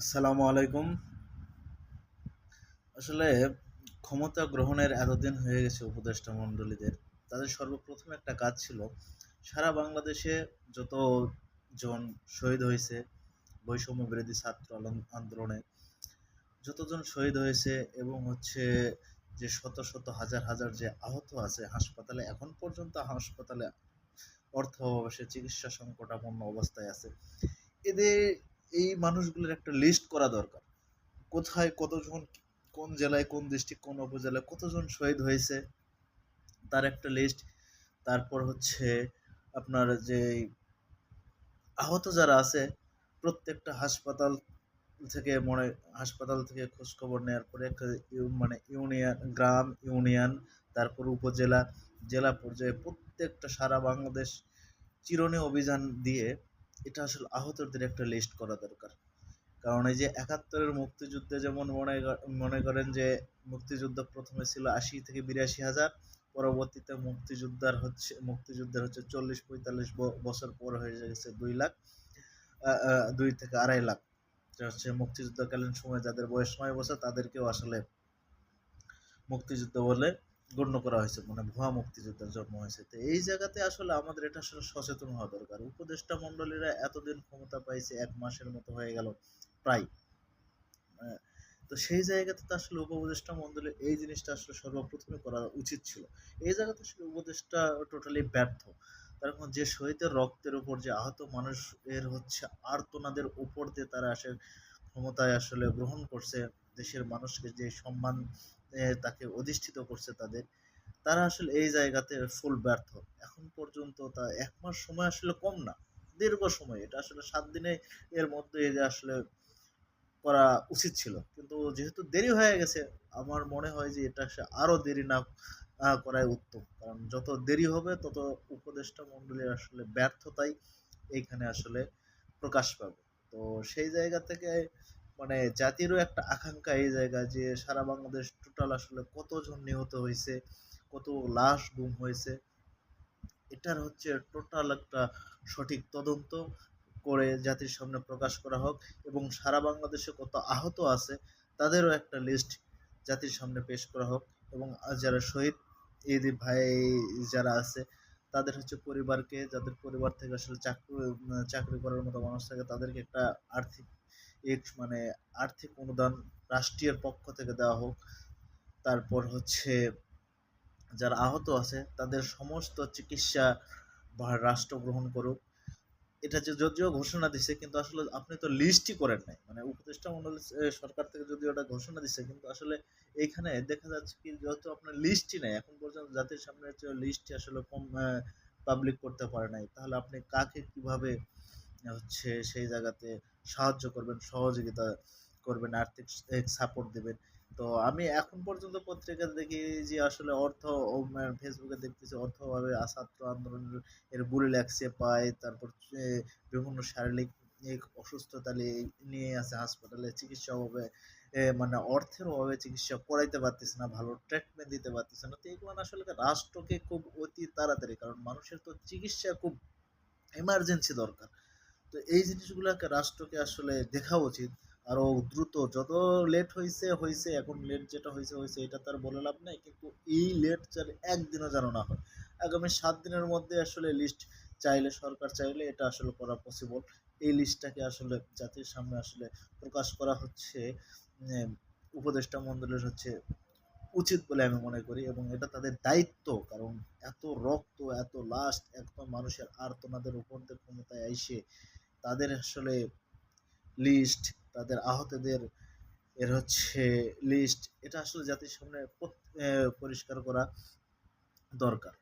আসসালামু আলাইকুম। আসলে ক্ষমতা গ্রহণের এতদিন হয়ে গেছে উপদেষ্টা মণ্ডলীদের। তাদের সর্বপ্রথম একটা কাজ ছিল, সারা বাংলাদেশে যত জন শহীদ হয়েছে, বৈষম্য বিরোধী ছাত্র আন্দোলনে, যতজন শহীদ হয়েছে এবং হচ্ছে যে শত শত হাজার হাজার যে আহত আছে হাসপাতালে, এখন পর্যন্ত হাসপাতালে অর্থ অভাবে চিকিৎসা সংকটাপন্ন অবস্থায় আছে। এদের এই মানুষগুলোর একটা লিস্ট করা দরকার। কোথায় কতজন, কোন জেলায়, কোন ডিস্ট্রিক্ট কোন উপজেলায় কতজন শহীদ হয়েছে, তার একটা লিস্ট তারপর হচ্ছে আপনার যে আহত যারা আছে, প্রত্যেকটা হাসপাতাল থেকে মনে, হাসপাতাল থেকে খোঁজ খবর নেওয়ার পরে একটা মানে ইউনিয়ন, গ্রাম, ইউনিয়ন, তারপর উপজেলা, জেলা পর্যায়ে প্রত্যেকটা সারা বাংলাদেশ চিরুনি অভিযান দিয়ে এটা আসলে আহতদের একটা লিস্ট করা দরকার। কারণ এই যে একাত্তরের মুক্তিযুদ্ধে যেমন মনে মনে করেন যে মুক্তিযুদ্ধ প্রথমে ছিল আশি থেকে বিরাশি হাজার, পরবর্তীতে মুক্তিযোদ্ধার হচ্ছে, মুক্তিযুদ্ধের হচ্ছে চল্লিশ, পঁয়তাল্লিশ বছর পর হয়ে গেছে দুই লাখ দুই থেকে আড়াই লাখ। হচ্ছে মুক্তিযুদ্ধকালীন সময় যাদের বয়স নয় বছর, তাদেরকেও আসলে মুক্তিযুদ্ধ বলে গণ্য করা হয়েছে মানে ভুয়া মুক্তিযোদ্ধার জন্ম হয়েছে। তো এই জায়গাতে আসলে আমাদের এটা আসলে সচেতন হওয়া দরকার। উপদেষ্টা মণ্ডলীরা এতদিন ক্ষমতা পাইছে, এক মাসের মতো হয়ে গেল, প্রায়। তো সেই জায়গাতে তো আসলে উপদেষ্টা মণ্ডলী এই জিনিসটা আসলে সর্বপ্রথমে করা উচিত ছিল। এই জায়গাতে আসলে উপদেষ্টা টোটালি ব্যর্থ। তার কারণ যে শহীদের রক্তের উপর যে আহত মানুষের হচ্ছে আর্তনাদের উপর দিয়ে তারা আসে, ক্ষমতায় আসলে গ্রহণ করছে দেশের মানুষকে যে সম্মান তাকে অধিষ্ঠিত করছে তাদের, তারা আসলে এই জায়গাতে ফুল ব্যর্থ। এখন পর্যন্ত তা এক মাস সময় আসলে কম না, দীর্ঘ সময়। এটা আসলে সাত দিনে এর মধ্যে যে আসলে করা উচিত ছিল। কিন্তু যেহেতু দেরি হয়ে গেছে, আমার মনে হয় যে এটা সে আরও দেরি না করাই উত্তম। কারণ যত দেরি হবে, তত উপদেষ্টা মণ্ডলীর আসলে ব্যর্থতাই এইখানে আসলে প্রকাশ পাবে। তো সেই জায়গা থেকে মানে জাতিরও একটা আকাঙ্ক্ষা এই জায়গায় যে সারা বাংলাদেশ টোটাল আসলে কতজন নিহত হয়েছে, কত লাশ গুম হয়েছে, এটার হচ্ছে টোটাল একটা সঠিক তদন্ত করে জাতির সামনে প্রকাশ করা হোক এবং সারা বাংলাদেশে কত আহত আছে তাদেরও একটা লিস্ট জাতির সামনে পেশ করা হোক এবং যারা শহীদ ঈদ ভাই যারা আছে, তাদের হচ্ছে পরিবারকে, যাদের পরিবার থেকে আসলে চাকরি চাকরি করার মতো মানুষ থাকে, তাদেরকে একটা আর্থিক এক মানে আর্থিক অনুদান রাষ্ট্রীয় পক্ষ থেকে দেওয়া হোক। তারপর হচ্ছে যারা আহত আছে, তাদের সমস্ত চিকিৎসা ভার রাষ্ট্র গ্রহণ করুক। এটা যে যদিও ঘোষণা দিছে, কিন্তু আসলে আপনি তো লিস্টই করেন নাই। মানে উপদেষ্টা মন্ডল সরকার থেকে যদিও ওটা ঘোষণা দিছে, কিন্তু আসলে এইখানে দেখা যাচ্ছে কি, যেহেতু আপনার লিস্টই নাই, এখন পর্যন্ত জাতির সামনে লিস্টই আসলে কম পাবলিক করতে পারে নাই। তাহলে আপনি কাকে কীভাবে হচ্ছে সেই জায়গাতে সাহায্য করবেন, সহযোগিতা করবেন, আর্থিক সাপোর্ট দেবেন। তো আমি এখন পর্যন্ত পত্রিকা দেখি যে আসলে অর্থ ফেসবুকে দেখতেছি অর্থ অভাবে ছাত্র আন্দোলনের এর বুলি লাগছে, পায়, তারপর বিভিন্ন শারীরিক অসুস্থতা নিয়ে আছে হাসপাতালে চিকিৎসা অভাবে মানে অর্থের অভাবে চিকিৎসা করাইতে পারতেছে না, ভালো ট্রিটমেন্ট দিতে পারতেছে না। তো এগুলো আসলে রাষ্ট্রকে খুব অতি তাড়াতাড়ি, কারণ মানুষের তো চিকিৎসা খুব এমার্জেন্সি দরকার। তো এই জিনিসগুলোকে রাষ্ট্রকে আসলে দেখা উচিত। আরও দ্রুত, যত লেট হয়েছে হয়েছে এখন লেট যেটা হয়েছে হয়েছে এটা তার বলে লাভ নাই, কিন্তু এই লেট যেন একদিনও যেন না হয়। আগামী সাত দিনের মধ্যে আসলে লিস্ট চাইলে, সরকার চাইলে এটা আসলে করা পসিবল এই লিস্টটাকে আসলে জাতির সামনে আসলে প্রকাশ করা হচ্ছে উপদেষ্টা মণ্ডলের হচ্ছে উচিত বলে আমি মনে করি এবং এটা তাদের দায়িত্ব, কারণ এত রক্ত, এত লাশ এত মানুষের আর্তনাদের উপর ক্ষমতায় আইসে তাদের আসলে লিস্ট তাদের আহতদের এর হচ্ছে লিস্ট এটা আসলে জাতির সামনে পরিষ্কার করা দরকার।